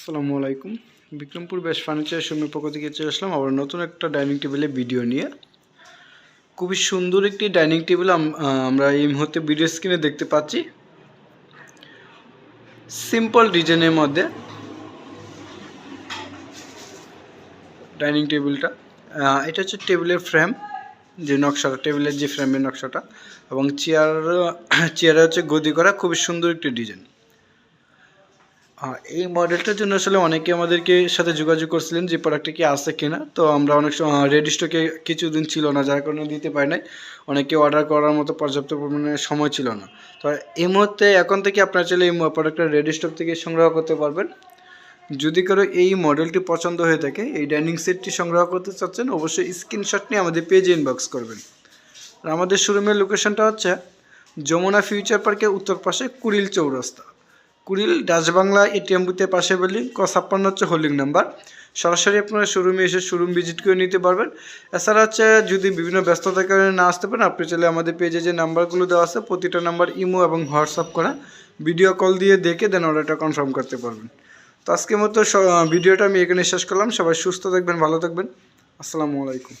আসসালামু আলাইকুম। বিক্রমপুর বেশ ফার্নিচার শোরুমের পক্ষ থেকে চলে আসলাম আবার নতুন একটা ডাইনিং টেবিলের ভিডিও নিয়ে। খুবই সুন্দর একটি ডাইনিং টেবিল আম- আমরা এই মুহূর্তে ভিডিও স্ক্রিনে দেখতে পাচ্ছি। সিম্পল ডিজাইনের মধ্যে ডাইনিং টেবিলটা এটা হচ্ছে টেবিলের ফ্রেম, যে নকশাটা টেবিলের যে ফ্রেমের নকশাটা এবং চেয়ার, চেয়ারে হচ্ছে গদি করা, খুবই সুন্দর একটি ডিজাইন। এই মডেলটার জন্য আসলে অনেকে আমাদেরকে সাথে যোগাযোগ করছিলেন যে প্রোডাক্টটা কি আছে কিনা। তো আমরা অনেক সময় রেডি স্টকে কিছুদিন ছিল না, যার কারণে দিতে পারি নাই। অনেকে অর্ডার করার মতো পর্যাপ্ত পরিমাণে সময় ছিল না। তো এই মুহূর্তে এখন থেকে আপনারা চাইলে এই প্রোডাক্টটা রেডি স্টক থেকে সংগ্রহ করতে পারবেন। যদি কারও এই মডেলটি পছন্দ হয়ে থাকে, এই ডাইনিং সেটটি সংগ্রহ করতে চাচ্ছেন, অবশ্যই স্ক্রিনশট নিয়ে আমাদের পেজে ইনবক্স করবেন। আর আমাদের শোরুমের লোকেশনটা হচ্ছে যমুনা ফিউচার পার্কের উত্তর পাশে কুড়িল চৌরাস্তা। কুড়িল ডাচ বাংলা এটিএম বুথের পাশে বিল্ডিং ক ছাপ্পান্ন হচ্ছে হোল্ডিং নাম্বার। সরাসরি আপনারা শোরুমে এসে শোরুম ভিজিট করে নিতে পারবেন। এছাড়া হচ্ছে যদি বিভিন্ন ব্যস্ততার কারণে না আসতে পারেন, আপনি চাইলে আমাদের পেজে যে নাম্বারগুলো দেওয়া আছে, প্রতিটা নাম্বার ইমো এবং হোয়াটসঅ্যাপ করা ভিডিও কল দিয়ে দেখে দেন অর্ডারটা কনফার্ম করতে পারবেন। তো আজকের মতো ভিডিওটা আমি এখানে শেষ করলাম। সবাই সুস্থ থাকবেন, ভালো থাকবেন। আসসালামু আলাইকুম।